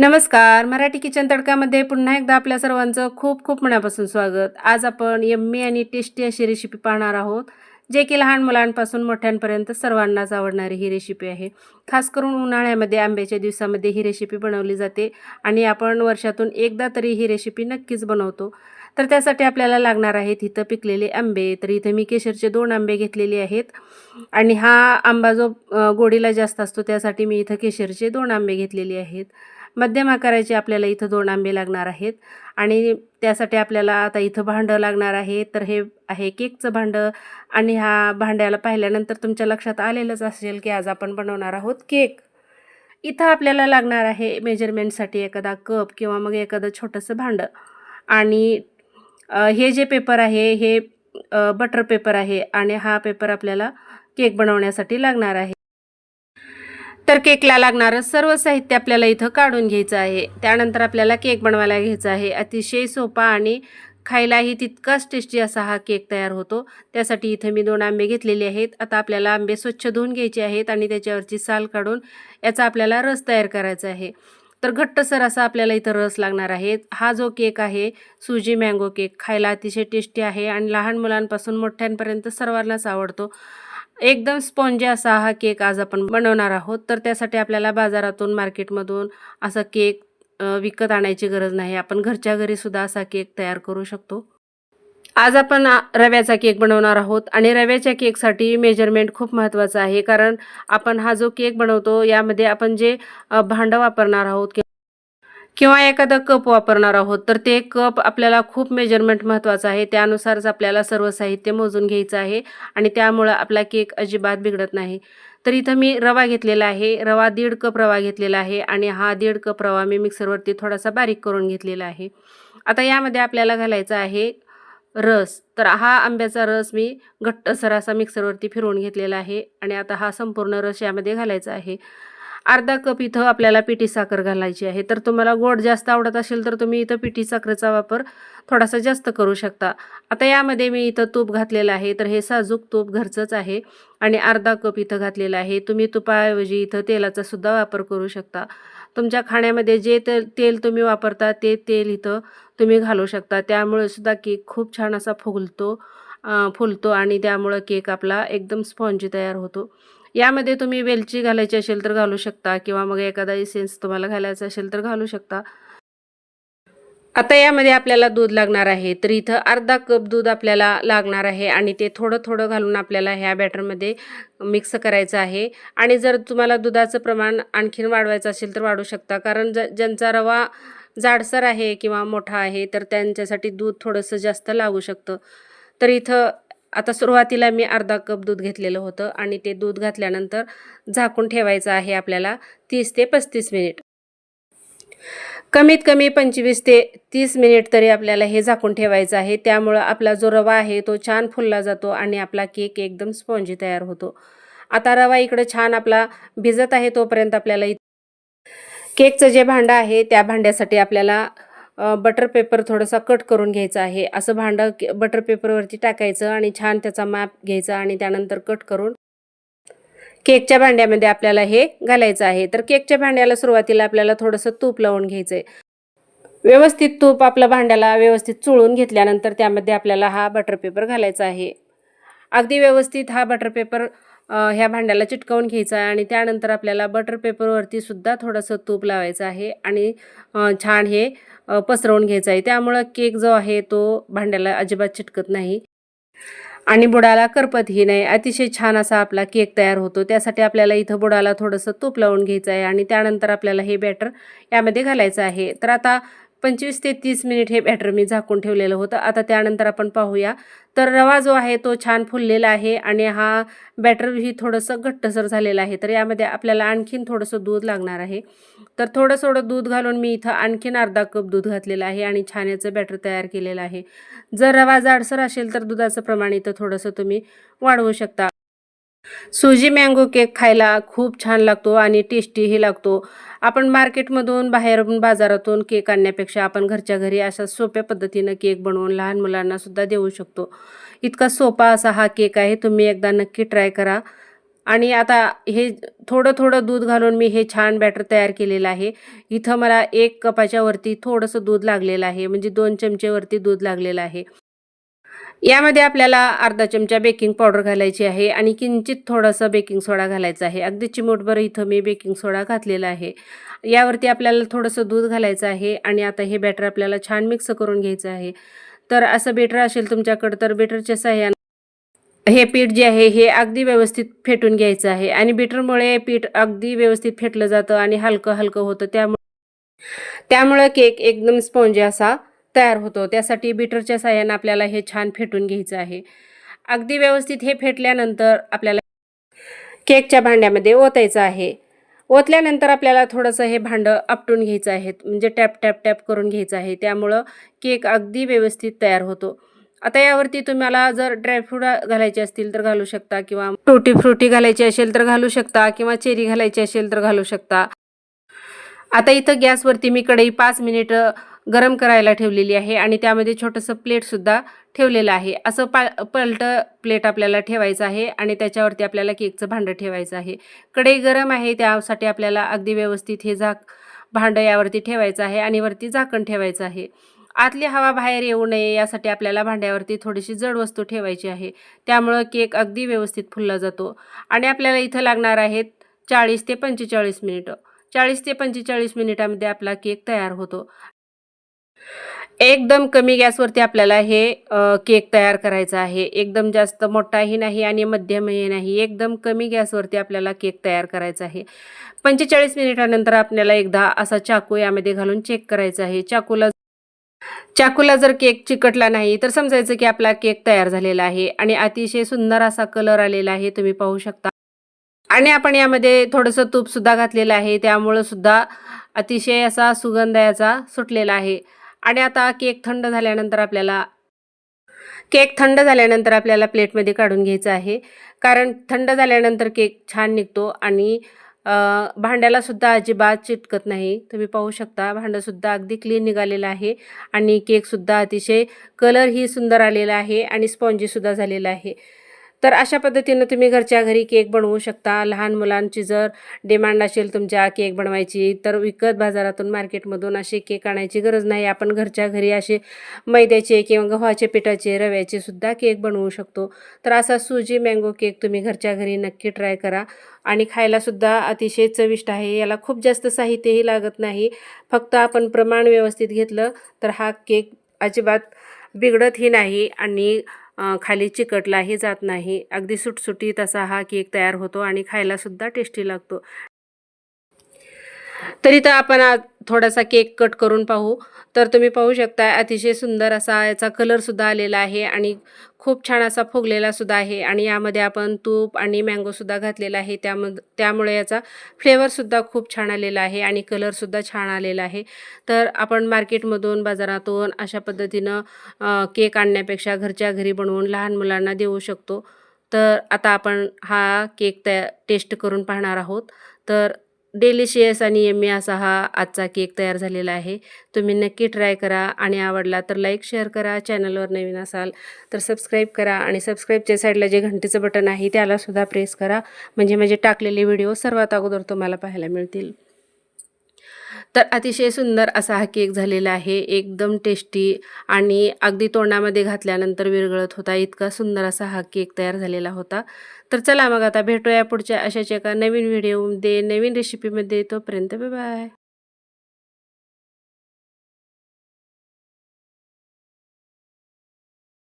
नमस्कार. मराठी किचन तडकामध्ये पुन्हा एकदा आपल्या सर्वांचं खूप खूप मनापासून स्वागत. आज आपण यम्मी आणि टेस्टी अशी रेसिपी पाहणार आहोत जे की लहान मुलांपासून मोठ्यांपर्यंत सर्वांनाच आवडणारी ही रेसिपी आहे. खास करून उन्हाळ्यामध्ये आंब्याच्या दिवसामध्ये ही रेसिपी बनवली जाते आणि आपण वर्षातून एकदा तरी ही रेसिपी नक्कीच बनवतो. तर त्यासाठी आपल्याला लागणार आहेत इथं पिकलेले आंबे. तर इथं मी केशरचे दोन आंबे घेतलेले आहेत आणि हा आंबा जो गोडीला जास्त असतो त्यासाठी मी इथं केशरचे दोन आंबे घेतलेले आहेत. मध्यम आकाराचे आपल्याला इथं दोन आंबे लागणार आहेत. आणि त्यासाठी आपल्याला आता इथं भांडं लागणार आहे. तर हे आहे केकचं भांडं. आणि हा भांड्याला पाहिल्यानंतर तुमच्या लक्षात आलेलंच असेल की आज आपण बनवणार आहोत केक. इथं आपल्याला लागणार आहे मेजरमेंटसाठी एखादा कप किंवा मग एखादं छोटंसं भांडं. आणि हे जे पेपर आहे हे बटर पेपर आहे. आणि हा पेपर आपल्याला केक बनवण्यासाठी लागणार आहे. तर केकला लागणारं सर्व साहित्य आपल्याला इथं काढून घ्यायचं आहे. त्यानंतर आपल्याला केक बनवायला घ्यायचा आहे. अतिशय सोपा आणि खायलाही तितकाच टेस्टी असा हा केक तयार होतो. त्यासाठी इथं मी दोन आंबे घेतलेले आहेत. आता आपल्याला आंबे स्वच्छ धुवून घ्यायचे आहेत आणि त्याच्यावरची साल काढून याचा आपल्याला रस तयार करायचा आहे. तर घट्टसर असा आपल्याला इथं रस लागणार आहे. हा जो केक आहे सुजी मँगो केक खायला अतिशय टेस्टी आहे आणि लहान मुलांपासून मोठ्यांपर्यंत सर्वांनाच आवडतो. एकदम स्पॉन्जी असा हा केक आज आपण बनवणार आहोत. तर त्यासाठी आपल्याला बाजारातून मार्केटमधून असा केक विकत आणायची गरज नाही. आपण घरच्या घरी सुद्धा असा केक तयार करू शकतो. आज आपण रव्याचा केक बनवणार आहोत आणि रव्याच्या केकसाठी मेजरमेंट खूप महत्त्वाचं आहे. कारण आपण हा जो केक बनवतो यामध्ये आपण जे भांडं वापरणार आहोत किंवा एखादा कप वापरणार आहोत तर ते कप आपल्याला खूप मेजरमेंट महत्त्वाचं आहे. त्यानुसारच आपल्याला सर्व साहित्य मोजून घ्यायचं आहे आणि त्यामुळं आपला केक अजिबात बिघडत नाही. तर इथं मी रवा घेतलेला आहे. रवा दीड कप रवा घेतलेला आहे आणि हा दीड कप रवा मी मिक्सरवरती थोडासा बारीक करून घेतलेला आहे. आता यामध्ये आपल्याला घालायचा आहे रस. तर हा आंब्याचा रस मी घट्टसर असा मिक्सरवरती फिरवून घेतलेला आहे आणि आता हा संपूर्ण रस यामध्ये घालायचा आहे. अर्धा कप इथं आपल्याला पिठी साखर घालायची आहे. तर तुम्हाला गोड जास्त आवडत असेल तर तुम्ही इथं पिठी साखरेचा वापर थोडासा जास्त करू शकता. आता यामध्ये मी इथं तूप घातलेलं आहे. तर हे साजूक तूप घरचंच आहे आणि अर्धा कप इथं घातलेलं आहे. तुम्ही तुपाऐवजी इथं तेलाचा सुद्धा वापर करू शकता. तुमच्या खाण्यामध्ये जे तेल तेल तुम्ही वापरता ते तेल इथं तुम्ही घालू शकता. त्यामुळे सुद्धा केक खूप छान असा फुलतो फुलतो आणि त्यामुळं केक आपला एकदम स्पॉन्जी तयार होतो. यामध्ये तुम्ही वेलची घालायची असेल तर घालू शकता किंवा मग एखादा इसेन्स तुम्हाला घालायचा असेल तर घालू शकता. आता यामध्ये आपल्याला दूध लागणार आहे. तर इथं अर्धा कप दूध आपल्याला लागणार आहे आणि ते थोडं थोडं घालून आपल्याला ह्या बॅटरमध्ये मिक्स करायचं आहे. आणि जर तुम्हाला दुधाचं प्रमाण आणखीन वाढवायचं असेल तर वाढू शकता. कारण ज ज्यांचा रवा जाडसर आहे किंवा मोठा आहे तर त्यांच्यासाठी दूध थोडंसं जास्त लागू शकतं. तर इथं आता सुरुवातीला मी अर्धा कप दूध घेतलेलं होतं आणि ते दूध घातल्यानंतर झाकून ठेवायचं आहे आपल्याला तीस ते पस्तीस मिनिट. कमीत कमी पंचवीस ते तीस मिनिट तरी आपल्याला हे झाकून ठेवायचं आहे. त्यामुळं आपला जो रवा आहे तो छान फुलला जातो आणि आपला केक एकदम स्पॉन्जी तयार होतो. आता रवा इकडं छान आपला भिजत आहे तोपर्यंत आपल्याला केकचं जे भांडं आहे त्या भांड्यासाठी आपल्याला बटर पेपर थोडासा कट करून घ्यायचं आहे. असं भांडं बटर पेपरवरती टाकायचं आणि छान त्याचा माप घ्यायचा आणि त्यानंतर कट करून केकच्या भांड्यामध्ये आपल्याला हे घालायचं आहे. तर केकच्या भांड्याला सुरुवातीला आपल्याला थोडंसं तूप लावून घ्यायचं आहे व्यवस्थित तूप आपल्या भांड्याला व्यवस्थित चुळून घेतल्यानंतर त्यामध्ये आपल्याला हा बटर पेपर घालायचा आहे. अगदी व्यवस्थित हा बटर पेपर ह्या भांड्याला चिटकवून घ्यायचा आहे आणि त्यानंतर आपल्याला बटर पेपरवरती सुद्धा थोडंसं तूप लावायचं आहे आणि छान हे पसरवून घ्यायचं आहे. त्यामुळं केक जो आहे तो भांड्याला अजिबात चिटकत नाही. आणि बुडाला करपतही नाही. अतिशय छान असा आपला केक तयार होतो. त्यासाठी आपल्याला इथं बुडाला थोडंसं तूप लावून घ्यायचं आहे आणि त्यानंतर आपल्याला हे बॅटर यामध्ये घालायचं आहे. तर आता पंचवीस ते तीस मिनिट हे बॅटर मी झाकून ठेवलेलं होतं. आता त्यानंतर आपण पाहूया. तर रवा जो आहे तो छान फुललेला आहे आणि हा बॅटरही थोडंसं घट्टसर झालेलं आहे. तर यामध्ये आपल्याला आणखीन थोडंसं दूध लागणार आहे. तर थोडं थोडं दूध घालून मी इथं आणखीन अर्धा कप दूध घातलेलं आहे आणि छान याचं बॅटर तयार केलेलं आहे. जर रवा जाडसर असेल तर दुधाचं प्रमाण इथं थोडंसं तुम्ही वाढवू शकता. सुजी मँगो केक खायला खूप छान लागतो आणि टेस्टीही लागतो. आपण मार्केटमधून बाहेरून बाजारातून केक आणण्यापेक्षा आपण घरच्या घरी अशा सोप्या पद्धतीनं केक बनवून लहान मुलांना सुद्धा देऊ शकतो. इतका सोपा असा हा केक आहे तुम्ही एकदा नक्की ट्राय करा. आणि आता हे थोडं थोडं दूध घालून मी हे छान बॅटर तयार केलेलं आहे. इथं मला एक कपाच्या वरती थोडंसं दूध लागलेलं आहे म्हणजे दोन चमचेवरती दूध लागलेलं आहे. यामध्ये आपल्याला अर्धा चमचा बेकिंग पावडर घालायची आहे आणि किंचित थोडंसं बेकिंग सोडा घालायचा आहे. अगदी चिमूटभर इथं मी बेकिंग सोडा घातलेला आहे. यावरती आपल्याला थोडंसं दूध घालायचं आहे आणि आता हे बॅटर आपल्याला छान मिक्स करून घ्यायचं आहे. तर असं बेटर असेल तुमच्याकडं तर बेटरच्या सहाय्यानं हे पीठ जे आहे हे अगदी व्यवस्थित फेटून घ्यायचं आहे. आणि बीटरमुळे पीठ अगदी व्यवस्थित फेटलं जातं आणि हलकं हलकं होतं. त्यामुळे त्यामुळं केक एकदम स्पॉन्जी असा तयार होतो. त्यासाठी बीटरच्या साह्यानं आपल्याला हे छान फेटून घ्यायचं आहे. अगदी व्यवस्थित हे फेटल्यानंतर आपल्याला केकच्या भांड्यामध्ये ओतायचं आहे. ओतल्यानंतर आपल्याला थोडंसं हे भांडं आपटून घ्यायचं आहे. म्हणजे टॅप टॅप टॅप करून घ्यायचं आहे. त्यामुळं केक अगदी व्यवस्थित तयार होतो. आता यावरती तुम्हाला जर ड्रायफ्रूट घालायचे असतील तर घालू शकता किंवा फ्रुटी फ्रुटी घालायची असेल तर घालू शकता किंवा चेरी घालायची असेल तर घालू शकता. आता इथं गॅसवरती मी कढई पाच मिनिटं गरम करायला ठेवलेली आहे आणि त्यामध्ये छोटंसं प्लेटसुद्धा ठेवलेलं आहे. असं पा पलटं प्लेट आपल्याला ठेवायचं आहे आणि त्याच्यावरती आपल्याला केकचं भांडं ठेवायचं आहे. कढई गरम आहे त्यासाठी आपल्याला अगदी व्यवस्थित हे झाक भांडं यावरती ठेवायचं आहे आणि वरती झाकण ठेवायचं आहे. आतली हवा बाहेर येऊ नये यासाठी आपल्याला भांड्यावरती थोडीशी जड वस्तू ठेवायची आहे. त्यामुळं केक अगदी व्यवस्थित फुलला जातो. आणि आपल्याला इथं लागणार आहेत चाळीस ते पंचेचाळीस मिनिटं. चाळीस ते पंचेचाळीस मिनिटामध्ये आपला केक तयार होतो. एकदम कमी गॅसवरती आपल्याला हे केक तयार करायचा आहे. एकदम जास्त मोठाही नाही आणि मध्यमही नाही. एकदम कमी गॅसवरती आपल्याला केक तयार करायचा आहे. पंचेचाळीस मिनिटानंतर आपल्याला एकदा असा चाकू यामध्ये घालून चेक करायचा आहे. चाकूला चाकूला जर केक चिकटला नाही तर समजायचं की आपला केक तयार झालेला आहे आणि अतिशय सुंदर असा कलर आलेला आहे. तुम्ही पाहू शकता. आणि आपण यामध्ये थोडंसं तूपसुद्धा घातलेलं आहे. त्यामुळं सुद्धा अतिशय असा सुगंध याचा सुटलेला आहे. आणि आता केक थंड झाल्यानंतर आपल्याला केक थंड झाल्यानंतर आपल्याला प्लेटमध्ये काढून घ्यायचं आहे. कारण थंड झाल्यानंतर केक छान निघतो आणि भांड्याला सुद्धा अजिबात चिटकत नाही. तुम्ही पाहू शकता भांडंसुद्धा अगदी क्लीन निघालेलं आहे आणि केकसुद्धा अतिशय कलरही सुंदर आलेला आहे आणि स्पॉन्जीसुद्धा झालेला आहे. तर अशा पद्धतीनं तुम्ही घरच्या घरी केक बनवू शकता. लहान मुलांची जर डिमांड असेल तुमच्या केक बनवायची तर विकत बाजारातून मार्केटमधून असे केक आणायची गरज नाही. आपण घरच्या घरी असे मैद्याचे किंवा गव्हाचे पिठाचे रव्याचे सुद्धा केक बनवू शकतो. तर असा सुजी मँगो केक तुम्ही घरच्या घरी नक्की ट्राय करा. आणि खायलासुद्धा अतिशय चविष्ट आहे. याला खूप जास्त साहित्यही लागत नाही. फक्त आपण प्रमाण व्यवस्थित घेतलं तर हा केक अजिबात बिघडतही नाही. आणि खाली चिकटलाही जात नाही. अगदी सुटसुटीत असा हा केक तयार होतो आणि खायलासुद्धा टेस्टी लागतो. तरी तर आपण थोडासा केक कट करून पाहू. तर तुम्ही पाहू शकता अतिशय सुंदर असा याचा कलरसुद्धा आलेला आहे आणि खूप छान असा फुगलेला सुद्धा आहे आणि यामध्ये आपण तूप आणि मँगोसुद्धा घातलेला आहे. त्याम त्यामुळे याचा फ्लेवरसुद्धा खूप छान आलेला आहे आणि कलरसुद्धा छान आलेला आहे. तर आपण मार्केटमधून बाजारातून अशा पद्धतीनं केक आणण्यापेक्षा घरच्या घरी बनवून लहान मुलांना देऊ शकतो. तर आता आपण हा केक तया टेस्ट करून पाहणार आहोत. तर डेलिशियस आणि यम्मी असा हा आजचा केक तयार झालेला आहे. तुम्ही नक्की ट्राय करा आणि आवडला तर लाईक शेअर करा. चॅनलवर नवीन असाल तर सबस्क्राईब करा आणि सबस्क्राईबच्या साईडला जे घंटीचं बटन आहे त्यालासुद्धा प्रेस करा. म्हणजे माझे टाकलेले व्हिडिओ सर्वात अगोदर तुम्हाला पाहायला मिळतील. तर अतिशय सुंदर असा हा केक झालेला आहे. एकदम टेस्टी आणि अगदी तोंडामध्ये घातल्यानंतर विरघळत होता. इतका सुंदर असा हा केक तयार झालेला होता. तर चला मग आता भेटूया पुढच्या अशाच एका नवीन व्हिडिओमध्ये नवीन रेसिपीमध्ये तोपर्यंत बाय